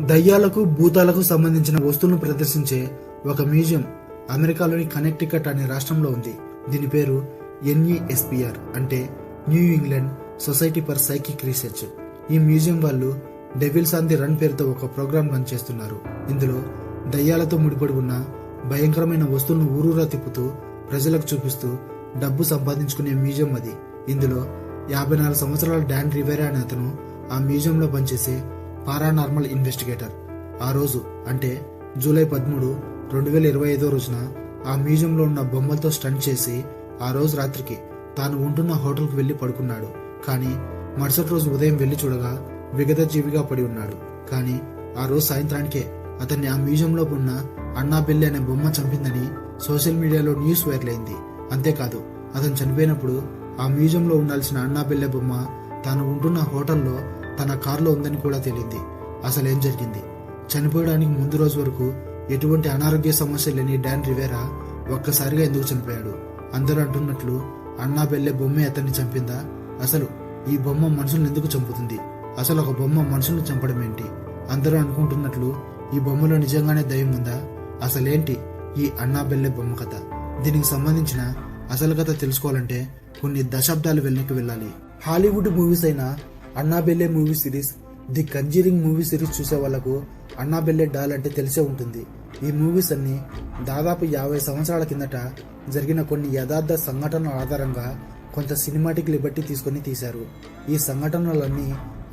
దయ్యాలకు భూతాలకు సంబంధించిన వస్తువులను ప్రదర్శించే ఒక మ్యూజియం అమెరికాలోని కనెక్టికట్ అనే రాష్ట్రంలో ఉంది. దీని పేరు ఎన్ఈఎస్పిఆర్ అంటే new England society for psychic research. ఈ మ్యూజియం వాళ్ళు డెవిల్స్ ఆన్ ది రన్ పేరుతో ఒక ప్రోగ్రాం రన్ చేస్తున్నారు. ఇందులో దయ్యాలతో ముడిపడి ఉన్న భయంకరమైన వస్తువులను ఊరూరా తిప్పుతూ ప్రజలకు చూపిస్తూ డబ్బు సంపాదించుకునే మ్యూజియం అది. ఇందులో యాభై నాలుగు సంవత్సరాల డాన్ రివేరా అనే అతను ఆ మ్యూజియంలో పనిచేసే పారానార్మల్ ఇన్వెస్టిగేటర్. ఆ రోజు అంటే జూలై పదమూడు రెండు వేల ఇరవై ఐదో రోజున ఆ మ్యూజియంలో ఉన్న బొమ్మలతో స్టంట్ చేసి ఆ రోజు రాత్రికి తాను ఉంటున్న హోటల్కి వెళ్ళి పడుకున్నాడు. కానీ మరుసటి రోజు ఉదయం వెళ్ళి చూడగా విగత జీవిగా పడి ఉన్నాడు. కానీ ఆ రోజు సాయంత్రానికే అతన్ని ఆ మ్యూజియంలో ఉన్న అన్నాబెల్లి అనే బొమ్మ చంపిందని సోషల్ మీడియాలో న్యూస్ వైరల్ అయింది. అంతేకాదు అతను చనిపోయినప్పుడు ఆ మ్యూజియంలో ఉండాల్సిన అన్నాబిల్లె బొమ్మ తాను ఉంటున్న హోటల్లో తన కారులో ఉందని కూడా తేలింది. అసలు ఏం జరిగింది? చనిపోయడానికి ముందు రోజు వరకు ఎటువంటి అనారోగ్య సమస్య లేని డాన్ రివేరా ఒక్కసారిగా ఎందుకు చనిపోయాడు? అందరూ అంటున్నట్లు అన్నా బెల్లె బొమ్మే అతన్ని చంపిందా? అసలు ఈ బొమ్మ మనుషులను ఎందుకు చంపుతుంది? అసలు ఒక బొమ్మ మనుషులను చంపడం ఏంటి? అందరూ అనుకుంటున్నట్లు ఈ బొమ్మలో నిజంగానే దయం ఉందా? అసలేంటి ఈ అన్నా బెల్లె బొమ్మ కథ? దీనికి సంబంధించిన అసలు కథ తెలుసుకోవాలంటే కొన్ని దశాబ్దాలు వెనక్కి వెళ్ళాలి. హాలీవుడ్ మూవీస్ అయిన Annabelle movie series the Conjuring movie series చూసే వాళ్ళకు అన్నాబెల్లే డాల్ అంటే తెలిసే ఉంటుంది. ఈ మూవీస్ అన్ని దాదాపు యాభై సంవత్సరాల కిందట జరిగిన కొన్ని యథార్థ సంఘటనల ఆధారంగా కొంత సినిమాటిక్ లిబర్టీ తీసుకొని తీశారు. ఈ సంఘటనలన్నీ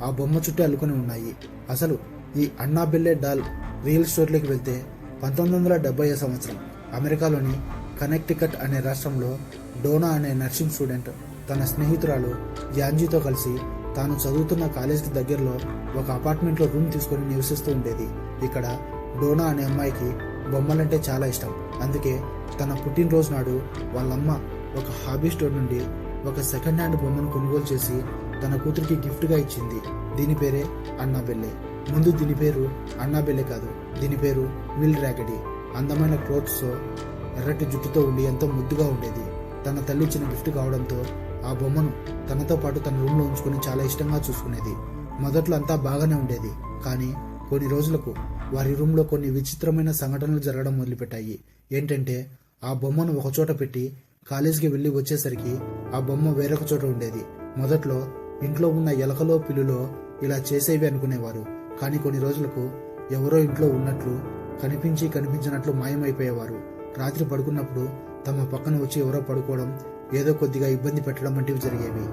ఆ బొమ్మ చుట్టూ అల్లుకొని ఉన్నాయి. అసలు ఈ అన్నాబెల్లే డాల్ రియల్ స్టోరీలోకి వెళ్తే పంతొమ్మిది వందల డెబ్బై సంవత్సరం అమెరికాలోని కనెక్టికట్ అనే రాష్ట్రంలో డోనా అనే నర్సింగ్ స్టూడెంట్ తన స్నేహితురాలు యాంజీతో కలిసి తాను చదువుతున్న కాలేజీకి దగ్గరలో ఒక అపార్ట్మెంట్లో రూమ్ తీసుకొని నివసిస్తూ ఉండేది. ఇక్కడ డోనా అనే అమ్మాయికి బొమ్మలంటే చాలా ఇష్టం. అందుకే తన పుట్టినరోజు నాడు వాళ్ళమ్మ ఒక హాబీ స్టోర్ నుండి ఒక సెకండ్ హ్యాండ్ బొమ్మను కొనుగోలు చేసి తన కూతురికి గిఫ్ట్గా ఇచ్చింది. దీని పేరే అన్నాబెల్లె. ముందు దీని పేరు అన్నాబెల్లె కాదు దీని పేరు మిల్ ర్యాగడీ. అందమైన క్లోత్స్తో ఎర్రటి జుట్టుతో ఉండి ఎంతో ముద్దుగా ఉండేది. తన తల్లి ఇచ్చిన గిఫ్ట్ కావడంతో ఆ బొమ్మను తనతో పాటు తన రూమ్లో ఉంచుకొని చాలా ఇష్టంగా చూసుకునేది. మొదట్లో అంతా బాగానే ఉండేది. కానీ కొన్ని రోజులకు వారి రూమ్లో కొన్ని విచిత్రమైన సంఘటనలు జరగడం మొదలుపెట్టాయి. ఏంటంటే ఆ బొమ్మను ఒకచోట పెట్టి కాలేజీకి వెళ్ళి వచ్చేసరికి ఆ బొమ్మ వేరొక చోట ఉండేది. మొదట్లో ఇంట్లో ఉన్న ఎలకలో పిల్లులో ఇలా చేసేవి అనుకునేవారు. కానీ కొన్ని రోజులకు ఎవరో ఇంట్లో ఉన్నట్లు కనిపించి కనిపించినట్లు మాయమైపోయేవారు. రాత్రి పడుకున్నప్పుడు తమ పక్కన వచ్చి ఎవరో పడుకోవడం ఏదో కొద్దిగా ఇబ్బంది పెట్టడం వంటివి జరిగేవి.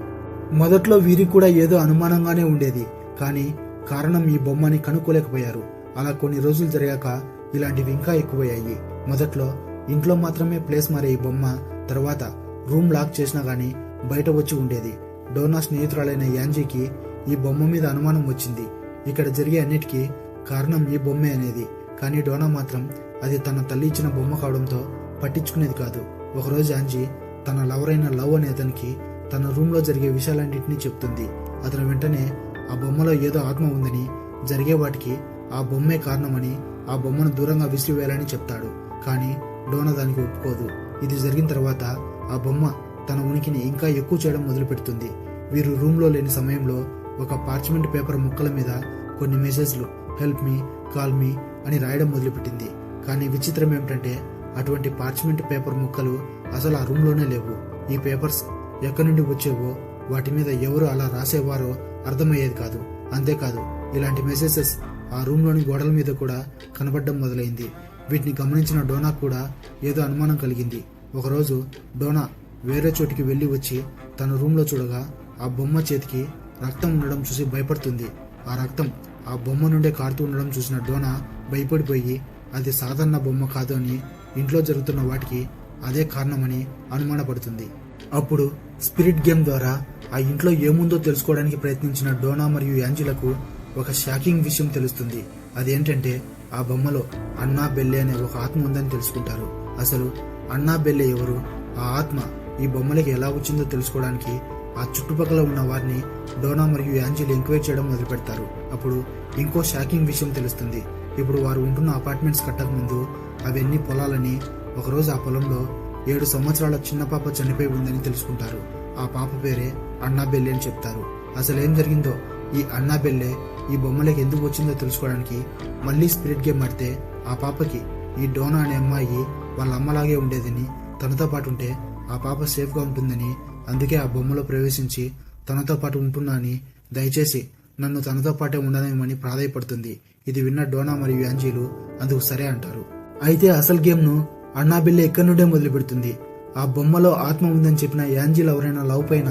మొదట్లో వీరికి కూడా ఏదో అనుమానంగానే ఉండేది. కానీ కారణం ఈ బొమ్మని కనుక్కోలేకపోయారు. అలా కొన్ని రోజులు జరిగాక ఇలాంటివి ఇంకా ఎక్కువయ్యాయి. మొదట్లో ఇంట్లో మాత్రమే ప్లేస్ మారే ఈ బొమ్మ తర్వాత రూమ్ లాక్ చేసినా గానీ బయట వచ్చి ఉండేది. డోనా స్నేహితురాలైన యాంజీకి ఈ బొమ్మ మీద అనుమానం వచ్చింది. ఇక్కడ జరిగే అన్నిటికీ కారణం ఈ బొమ్మే అనేది. కానీ డోనా మాత్రం అది తన తల్లి ఇచ్చిన బొమ్మ కావడంతో పట్టించుకునేది కాదు. ఒకరోజు యాంజీ తన లవరైన లవ్ అనే అతనికి తన రూమ్లో జరిగే విషయాలన్నింటినీ చెప్తుంది. అతను వెంటనే ఆ బొమ్మలో ఏదో ఆత్మ ఉందని జరిగే వాటికి ఆ బొమ్మే కారణమని ఆ బొమ్మను దూరంగా విసిరివేయాలని చెప్తాడు. కానీ డోనా దానికి ఒప్పుకోదు. ఇది జరిగిన తర్వాత ఆ బొమ్మ తన ఉనికిని ఇంకా ఎక్కువ చేయడం మొదలుపెడుతుంది. వీరు రూమ్లో లేని సమయంలో ఒక పార్చ్మెంట్ పేపర్ ముక్కల మీద కొన్ని మెసేజ్లు హెల్ప్ మీ కాల్ మీ అని రాయడం మొదలుపెట్టింది. కానీ విచిత్రం ఏమిటంటే అటువంటి పార్చ్మెంట్ పేపర్ ముక్కలు అసలు ఆ రూమ్లోనే లేవు. ఈ పేపర్స్ ఎక్కడి నుండి వచ్చేవో వాటి మీద ఎవరు అలా రాసేవారో అర్థమయ్యేది కాదు. అంతేకాదు ఇలాంటి మెసేజెస్ ఆ రూమ్లోని గోడల మీద కూడా కనబడడం మొదలైంది. వీటిని గమనించిన డోనా కూడా ఏదో అనుమానం కలిగింది. ఒకరోజు డోనా వేరే చోటికి వెళ్ళి వచ్చి తన రూమ్లో చూడగా ఆ బొమ్మ చేతికి రక్తం ఉండడం చూసి భయపడుతుంది. ఆ రక్తం ఆ బొమ్మ నుండే కారుతూ ఉండడం చూసిన డోనా భయపడిపోయి అది సాధారణ బొమ్మ కాదు అని ఇంట్లో జరుగుతున్న వాటికి అదే కారణమని అనుమానపడుతుంది. అప్పుడు స్పిరిట్ గేమ్ ద్వారా ఆ ఇంట్లో ఏముందో తెలుసుకోవడానికి ప్రయత్నించిన డోనా మరియు యాంజిలకు ఒక షాకింగ్ విషయం తెలుస్తుంది. అదేంటంటే ఆ బొమ్మలో అన్నా బెల్లె అనే ఒక ఆత్మ ఉందని తెలుసుకుంటారు. అసలు అన్నా బెల్లె ఎవరు? ఆ ఆత్మ ఈ బొమ్మలకి ఎలా వచ్చిందో తెలుసుకోవడానికి ఆ చుట్టుపక్కల ఉన్న వారిని డోనా మరియు యాంజిల్ ఎంక్వైర్ చేయడం మొదలు పెడతారు అప్పుడు ఇంకో షాకింగ్ విషయం తెలుస్తుంది. ఇప్పుడు వారు ఉంటున్న అపార్ట్మెంట్స్ కట్టక ముందు అవన్నీ పొలాలని ఒకరోజు ఆ పొలంలో ఏడు సంవత్సరాల చిన్న పాప చనిపోయి ఉందని తెలుసుకుంటారు. ఆ పాప పేరే అన్నాబెల్లి అని చెప్తారు. అసలు ఏం జరిగిందో ఈ అన్నాబెల్లె ఈ బొమ్మలకి ఎందుకు వచ్చిందో తెలుసుకోవడానికి మళ్ళీ స్పిరిట్ గేమ్ ఆడితే ఆ పాపకి ఈ డోనా అనే అమ్మాయి వాళ్ళ అమ్మలాగే ఉండేదని తనతో పాటు ఉంటే ఆ పాప సేఫ్గా ఉంటుందని అందుకే ఆ బొమ్మలో ప్రవేశించి తనతో పాటు ఉంటున్నా అని దయచేసి నన్ను తనతో పాటే ఉండనేమని ప్రాధాయపడుతుంది. ఇది విన్న డోనా మరియు యాంజీలు అందుకు సరే అంటారు. అయితే అసలు గేమ్ను అన్నాబిల్లె ఎక్కడి నుండే మొదలు పెడుతుంది ఆ బొమ్మలో ఆత్మ ఉందని చెప్పిన యాంజిల్ ఎవరైనా లవ్ పైన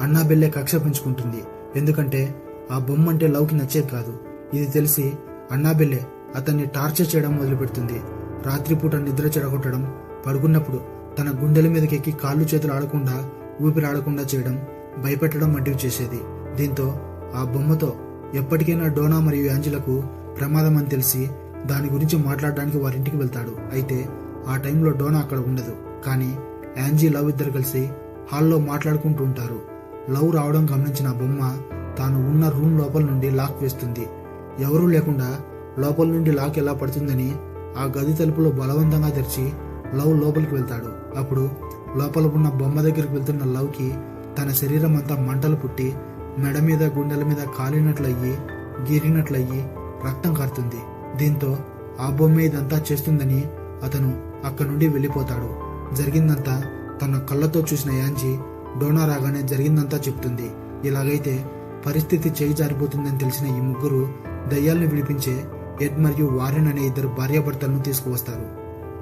అన్నాబిల్లె కక్ష పెంచుకుంటుంది. ఎందుకంటే ఆ బొమ్మ అంటే లవ్కి నచ్చేది కాదు. ఇది తెలిసి అన్నాబిల్లె అతన్ని టార్చర్ చేయడం మొదలు పెడుతుంది రాత్రిపూట నిద్ర చెడగొట్టడం పడుకున్నప్పుడు తన గుండెల మీదకి ఎక్కి కాళ్ళు చేతులు ఆడకుండా ఊపిరి ఆడకుండా చేయడం భయపెట్టడం వంటివి చేసేది. దీంతో ఆ బొమ్మతో ఎప్పటికైనా డోనా మరియు యాంజిలకు ప్రమాదం అని తెలిసి దాని గురించి మాట్లాడడానికి వారింటికి వెళ్తాడు. అయితే ఆ టైంలో డోనా అక్కడ ఉండదు. కానీ యాంజీ లవ్ ఇద్దరు కలిసి హాల్లో మాట్లాడుకుంటూ ఉంటారు. లవ్ రావడం గమనించిన బొమ్మ తాను ఉన్న రూమ్ లోపల నుండి లాక్ వేస్తుంది. ఎవరూ లేకుండా లోపల నుండి లాక్ ఎలా పడుతుందని ఆ గది తలుపులో బలవంతంగా తెరిచి లవ్ లోపలికి వెళ్తాడు. అప్పుడు లోపల ఉన్న బొమ్మ దగ్గరికి వెళ్తున్న లవ్కి తన శరీరం అంతా మంటలు పుట్టి మెడ మీద గుండెల మీద కాలినట్లయ్యి గీరినట్లయ్యి రక్తం కారుతుంది. దీంతో ఆ బొమ్మ ఇదంతా చేస్తుందని అతను అక్కడి నుండి వెళ్ళిపోతాడు. జరిగిందంతా తన కళ్ళతో చూసిన యాంజీ డోనా రాగానే జరిగిందంతా చెప్తుంది. ఇలాగైతే పరిస్థితి చేయి జారిపోతుందని తెలిసిన ఈ ముగ్గురు దయ్యాల్ని విడిపించే ఎడ్ మరియు వారెన్ అనే ఇద్దరు భార్యాభర్తలను తీసుకువస్తారు.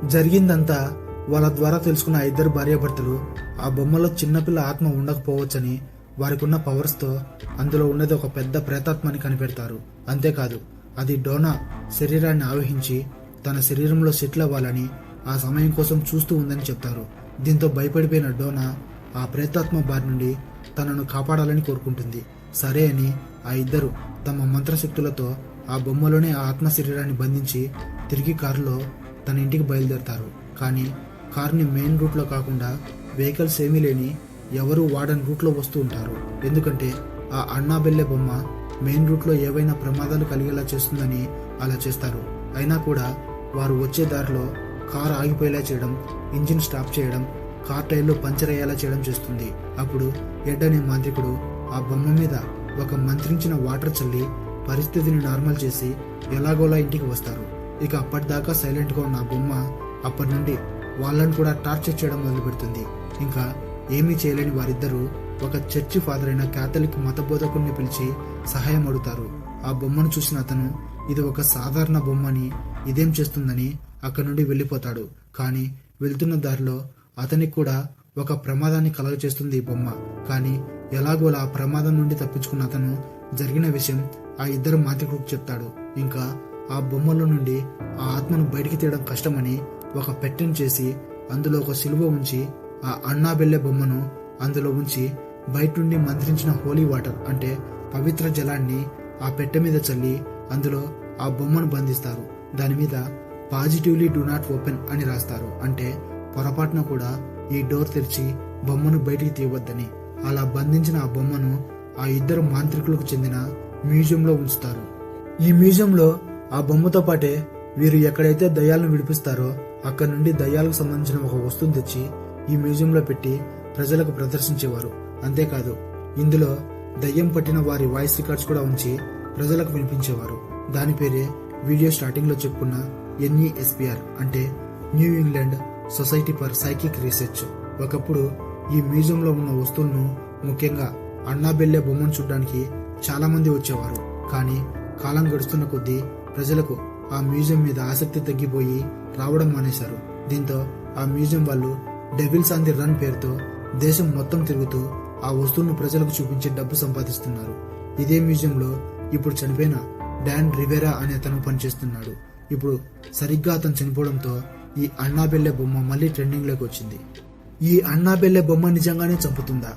జరిగిందంతా వాళ్ళ ద్వారా తెలుసుకున్న ఆ ఇద్దరు భార్యాభర్తలు ఆ బొమ్మలో చిన్నపిల్ల ఆత్మ ఉండకపోవచ్చని వారికున్న పవర్స్తో అందులో ఉన్నది ఒక పెద్ద ప్రేతాత్మని కనిపెడతారు. అంతేకాదు అది డోనా శరీరాన్ని ఆవహించి తన శరీరంలో సెటిల్ అవ్వాలని ఆ సమయం కోసం చూస్తూ ఉందని చెప్తారు. దీంతో భయపడిపోయిన డోనా ఆ ప్రేతాత్మ బారి నుండి తనను కాపాడాలని కోరుకుంటుంది. సరే అని ఆ ఇద్దరు తమ మంత్రశక్తులతో ఆ బొమ్మలోనే ఆ ఆత్మ శరీరాన్ని బంధించి తిరిగి కారులో తన ఇంటికి బయలుదేరతారు. కానీ కారుని మెయిన్ రూట్లో కాకుండా వెహికల్స్ ఏమీ లేని ఎవరు వాడని రూట్లో వస్తూ ఉంటారు. ఎందుకంటే ఆ అన్నాబెల్లె బొమ్మ మెయిన్ రూట్లో ఏవైనా ప్రమాదాలు కలిగేలా చేస్తుందని అలా చేస్తారు. అయినా కూడా వారు వచ్చే దారిలో కారు ఆగిపోయేలా చేయడం ఇంజిన్ స్టాప్ చేయడం కార్ టైర్లు పంచర్ అయ్యేలా చేయడం చేస్తుంది. అప్పుడు ఎడ్ అనే మాంత్రికుడు ఆ బొమ్మ మీద ఒక మంత్రించిన వాటర్ చల్లి పరిస్థితిని నార్మల్ చేసి ఎలాగోలా ఇంటికి వస్తారు. ఇక అప్పటిదాకా సైలెంట్గా ఉన్న ఆ బొమ్మ అప్పటి నుండి వాళ్ళని కూడా టార్చర్ చేయడం మొదలు పెడుతుంది ఇంకా ఏమీ చేయలేని వారిద్దరూ ఒక చర్చి ఫాదర్ అయిన క్యాథలిక్ మతబోధకుడిని పిలిచి సహాయం అడుగుతారు. ఆ బొమ్మను చూసిన అతను ఇది ఒక సాధారణ బొమ్మని ఇదేం చేస్తుందని అక్కడి నుండి వెళ్ళిపోతాడు. కానీ వెళ్తున్న దారిలో అతనికి కూడా ఒక ప్రమాదాన్ని కలగచేస్తుంది ఈ బొమ్మ. కానీ ఎలాగోలా ఆ ప్రమాదం నుండి తప్పించుకున్న అతను జరిగిన విషయం ఆ ఇద్దరు మాంత్రికుడికి చెప్తాడు. ఇంకా ఆ బొమ్మలో నుండి ఆ ఆత్మను బయటికి తీయడం కష్టమని ఒక పెట్టెను చేసి అందులో ఒక సిలువ ఉంచి ఆ అన్నాబెల్లె బొమ్మను అందులో ఉంచి బయట నుండి మంత్రించిన హోలీ వాటర్ అంటే పవిత్ర జలాన్ని ఆ పెట్టె మీద చల్లి అందులో ఆ బొమ్మను బంధిస్తారు. దాని మీద పాజిటివ్లీ డు నాట్ ఓపెన్ అని రాస్తారు. అంటే పొరపాటున కూడా ఈ డోర్ తెరిచి బొమ్మను బయటికి తీయవద్దని. అలా బంధించిన ఆ బొమ్మను ఆ ఇద్దరు మాంత్రికులకు చెందిన మ్యూజియంలో ఉంచుతారు. ఈ మ్యూజియంలో ఆ బొమ్మతో పాటే వీరు ఎక్కడైతే దయ్యాలను విడిపిస్తారో అక్కడి నుండి దయ్యాలకు సంబంధించిన ఒక వస్తువు తెచ్చి ఈ మ్యూజియంలో పెట్టి ప్రజలకు ప్రదర్శించేవారు. అంతేకాదు ఇందులో దయ్యం పట్టిన వారి వాయిస్ రికార్డ్స్ కూడా ఉంచి ప్రజలకు వినిపించేవారు. దాని పేరే వీడియో స్టార్టింగ్లో చెప్పుకున్న ఎన్ఈఎస్పిఆర్ అంటే new England society for psychic research. ఒకప్పుడు ఈ మ్యూజియంలో ఉన్న వస్తువులను ముఖ్యంగా అన్నాబెల్లె బొమ్మను చూడడానికి చాలా మంది వచ్చేవారు. కానీ కాలం గడుస్తున్న కొద్దీ ప్రజలకు ఆ మ్యూజియం మీద ఆసక్తి తగ్గిపోయి రావడం మానేశారు. దీంతో ఆ మ్యూజియం వాళ్ళు డెవిల్స్ ఆన్ ది రన్ పేరుతో దేశం మొత్తం తిరుగుతూ ఆ వస్తువులను ప్రజలకు చూపించి డబ్బు సంపాదిస్తున్నారు. ఇదే మ్యూజియంలో ఇప్పుడు చనిపోయిన డాన్ రివెరా అనే అతను పనిచేస్తున్నాడు. ఇప్పుడు సరిగ్గా అతను చనిపోవడంతో ఈ అన్నాబెల్లె బొమ్మ మళ్ళీ ట్రెండింగ్లోకి వచ్చింది. ఈ అన్నాబెల్లె బొమ్మ నిజంగానే చంపుతుందా?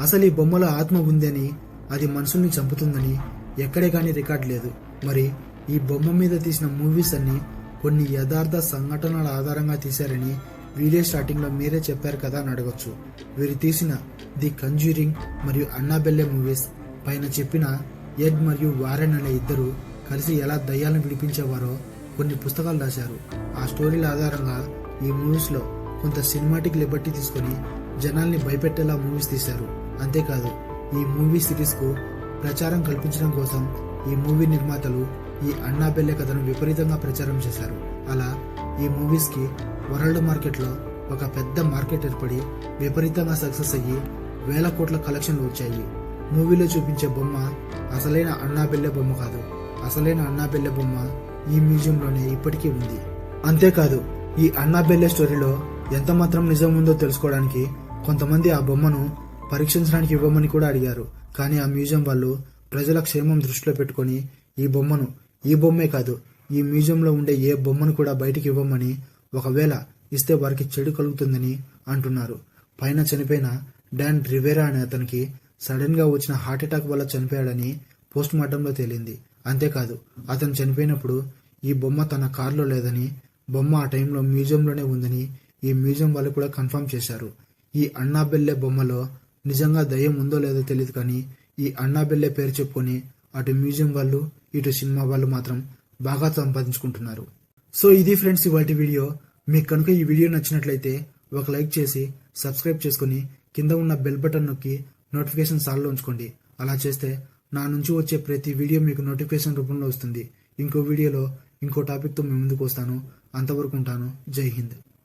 అసలు ఈ బొమ్మలో ఆత్మ ఉందని అది మనుషుల్ని చంపుతుందని ఎక్కడే కానీ రికార్డ్ లేదు. మరి ఈ బొమ్మ మీద తీసిన మూవీస్ అన్ని కొన్ని యథార్థ సంఘటనల ఆధారంగా తీశారని వీడియో స్టార్టింగ్లో మీరే చెప్పారు కదా అని అడగొచ్చు. వీరు తీసిన ది కంజ్యూరింగ్ మరియు అన్నాబెల్లె మూవీస్ పైన చెప్పిన ఎడ్ మరియు వారెన్ అనే ఇద్దరు కలిసి ఎలా దయ్యాలను విడిపించేవారో కొన్ని పుస్తకాలు రాశారు. ఆ స్టోరీల ఆధారంగా ఈ మూవీస్లో కొంత సినిమాటిక్ లిబర్టీ తీసుకొని జనాల్ని భయపెట్టేలా మూవీస్ తీశారు. అంతేకాదు ఈ మూవీ సిరీస్కు ప్రచారం కల్పించడం కోసం ఈ మూవీ నిర్మాతలు ఈ అన్నాబెల్లె కథను విపరీతంగా ప్రచారం చేశారు. అలా ఈ మూవీస్కి వరల్డ్ మార్కెట్లో ఒక పెద్ద మార్కెట్ ఏర్పడి విపరీతంగా సక్సెస్ అయ్యి వేల కోట్ల కలెక్షన్లు వచ్చాయి. మూవీలో చూపించే బొమ్మ అసలైన అన్నాబెల్లె బొమ్మ కాదు. అసలైన అన్నాబెల్లె బొమ్మ ఈ మ్యూజియంలోనే ఇప్పటికీ ఉంది. అంతేకాదు ఈ అన్నాబెల్లె స్టోరీలో ఎంత మాత్రం నిజం ఉందో తెలుసుకోవడానికి కొంతమంది ఆ బొమ్మను పరీక్షించడానికి ఇవ్వమని కూడా అడిగారు. కానీ ఆ మ్యూజియం వాళ్ళు ప్రజల క్షేమం దృష్టిలో పెట్టుకొని ఈ బొమ్మను ఈ బొమ్మే కాదు ఈ మ్యూజియంలో ఉండే ఏ బొమ్మను కూడా బయటికి ఇవ్వమని ఒకవేళ ఇస్తే వారికి చెడు కలుగుతుందని అంటున్నారు. పైన చనిపోయిన డాన్ రివేరా అనే అతనికి సడన్గా వచ్చిన హార్ట్ అటాక్ వల్ల చనిపోయాడని పోస్ట్ మార్టంలో తేలింది. అంతేకాదు అతను చనిపోయినప్పుడు ఈ బొమ్మ తన కారులో లేదని బొమ్మ ఆ టైంలో మ్యూజియంలోనే ఉందని ఈ మ్యూజియం వాళ్ళు కూడా కన్ఫర్మ్ చేశారు. ఈ అన్నాబెల్లె బొమ్మలో నిజంగా దయ్యం ఉందో లేదో తెలియదు కానీ ఈ అన్నాబెల్లె పేరు చెప్పుకొని అటు మ్యూజియం వాళ్ళు ఇటు సినిమా వాళ్ళు మాత్రం బాగా సంపాదించుకుంటున్నారు. సో ఇది ఫ్రెండ్స్ ఇవాటి వీడియో. మీకు కనుక ఈ వీడియో నచ్చినట్లయితే ఒక లైక్ చేసి సబ్స్క్రైబ్ చేసుకుని కింద ఉన్న బెల్ బటన్ నొక్కి నోటిఫికేషన్ సాల్లో ఉంచుకోండి. అలా చేస్తే నా నుంచి వచ్చే ప్రతి వీడియో మీకు నోటిఫికేషన్ రూపంలో వస్తుంది. ఇంకో వీడియోలో ఇంకో టాపిక్తో మీ ముందుకు వస్తాను. అంతవరకు ఉంటాను. జై హింద్.